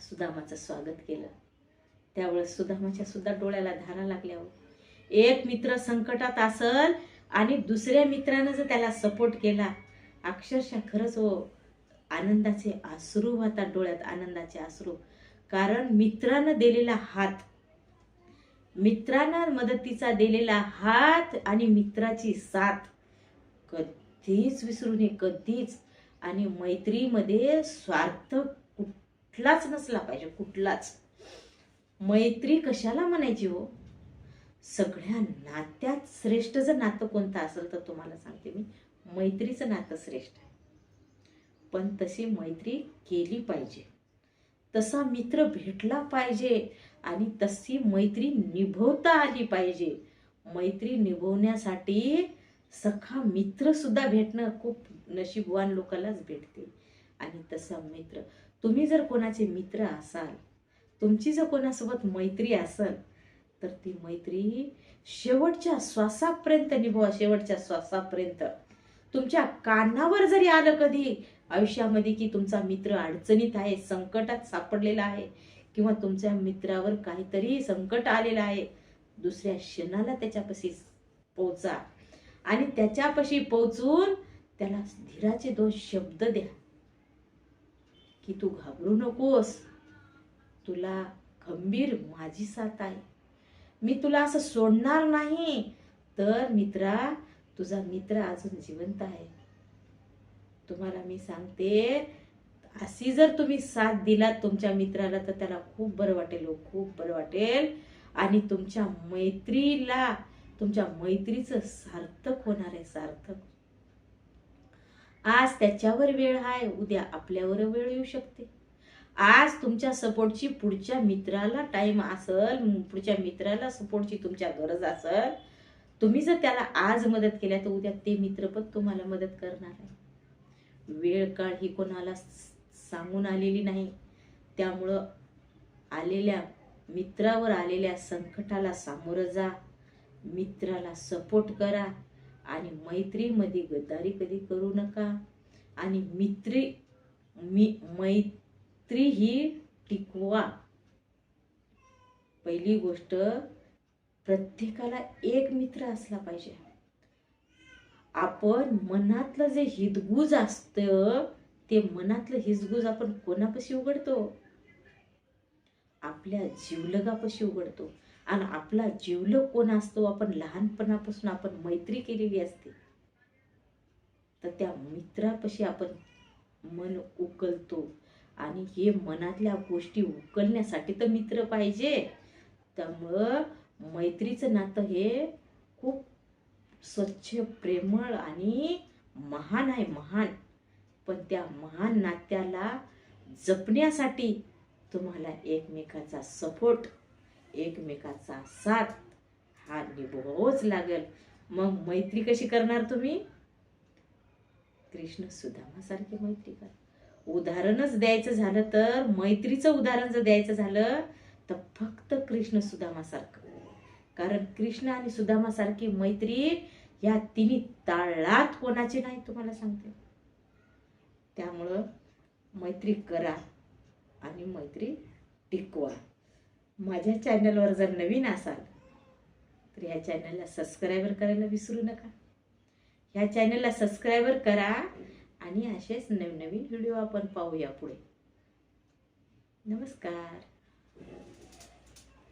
सुदामाचं स्वागत केलं. त्यावेळेस सुदामाच्या सुद्धा डोळ्याला धारा लागल्या एक मित्र संकटात असल आणि दुसऱ्या मित्रानं जर त्याला सपोर्ट केला अक्षरशः खरंच हो आनंदाचे अश्रू होतात डोळ्यात आनंदाचे आश्रू कारण मित्रानं दिलेला हात मित्रानं मदतीचा दिलेला हात आणि मित्राची साथ कधीच विसरू नये कधीच. आणि मैत्रीमध्ये स्वार्थ कुठलाच नसला पाहिजे कुठलाच. मैत्री कशाला म्हणायची हो? सगळ्या नात्यात श्रेष्ठ जर नातं कोणतं असेल तर तुम्हाला सांगते मी मैत्रीचं नातं श्रेष्ठ आहे. पण तशी मैत्री केली पाहिजे. तसा मित्र भेटला पाहिजे आणि तशी मैत्री निभवता आली पाहिजे. मैत्री निभवण्यासाठी सखा मित्र सुद्धा भेटणं खूप नशीबवान लोकांनाच भेटते. आणि तसा मित्र तुम्ही जर कोणाचे मित्र असाल तुमची जर कोणासोबत मैत्री असेल तर ती मैत्री शेवटच्या श्वासापर्यंत निभवा शेवटच्या श्वासापर्यंत. तुमच्या कानावर जरी आलं कधी आयुष्यामध्ये की तुमचा मित्र अडचणीत आहे संकटात सापडलेला आहे किंवा तुमच्या मित्रावर काहीतरी संकट आलेलं आहे दुसऱ्या क्षणाला त्याच्यापाशी पोचा आणि त्याच्यापाशी पोचून त्याला धीराचे दोन शब्द द्या. की तू घाबरू नकोस. तुला खंबीर माझी साथ आहे. मी तुला असं सोडणार नाही. तर मित्रा तुझा मित्र अजून जिवंत आहे. तुम्हाला मी सांगते अशी जर तुम्ही साथ दिलात तुमच्या मित्राला तर त्याला खूप बरं वाटेल हो खूप बरं वाटेल. आणि तुमच्या मैत्रीला तुमच्या मैत्रीचं सार्थक होणार आहे सार्थक. आज त्याच्यावर वेळ आहे उद्या आपल्यावर वेळ येऊ शकते. आज तुमच्या सपोर्टची पुढच्या मित्राला टाईम असल पुढच्या मित्राला सपोर्टची तुमच्या गरज असल तुम्ही जर त्याला आज मदत केल्या तर उद्या ते मित्र पण तुम्हाला मदत करणार आहे. वेळ काळ ही कोणाला सांगून आलेली नाही. त्यामुळं आलेल्या मित्रावर आलेल्या संकटाला सामोरं जा. मित्राला सपोर्ट करा. आणि मैत्रीमध्ये गद्दारी कधी करू नका. आणि मित्री मी मैत्री ही टिकवा. पहिली गोष्ट प्रत्येकाला एक मित्र असला पाहिजे. आपण मनातलं जे हितगुज असतं ते मनातलं हिजगुज आपण कोणापाशी उघडतो? आपल्या जीवलगापाशी उघडतो. आणि आपला जीवलग कोण असतो? आपण लहानपणापासून आपण मैत्री केलेली असते. तर त्या मित्रापाशी आपण मन उकलतो. आणि हे मनातल्या गोष्टी उकलण्यासाठी तर मित्र पाहिजे. त्यामुळं मैत्रीचं नातं हे खूप स्वच्छ प्रेमळ आणि महान आहे महान. पण त्या महान नात्याला जपण्यासाठी तुम्हाला एकमेकाचा सपोर्ट एकमेकाचा साथ हा निभवावंच लागेल. मग मैत्री कशी करणार तुम्ही? कृष्ण सुदामासारखी मैत्री करा. उदाहरणच द्यायचं झालं तर मैत्रीचं उदाहरण जर द्यायचं झालं तर फक्त कृष्ण सुदामासारखं. कारण कृष्ण आणि सुदामासारखी मैत्री या तिन्ही ताळात कोणाची नाही तुम्हाला सांगते. त्यामुळं मैत्री करा आणि मैत्री टिकवा. माझ्या चॅनलवर जर नवीन असाल तर या चॅनलला सबस्क्रायबर करायला विसरू नका. ह्या चॅनलला सबस्क्रायबर करा आणि असेच नवनवीन व्हिडिओ आपण पाहूया पुढे. नमस्कार.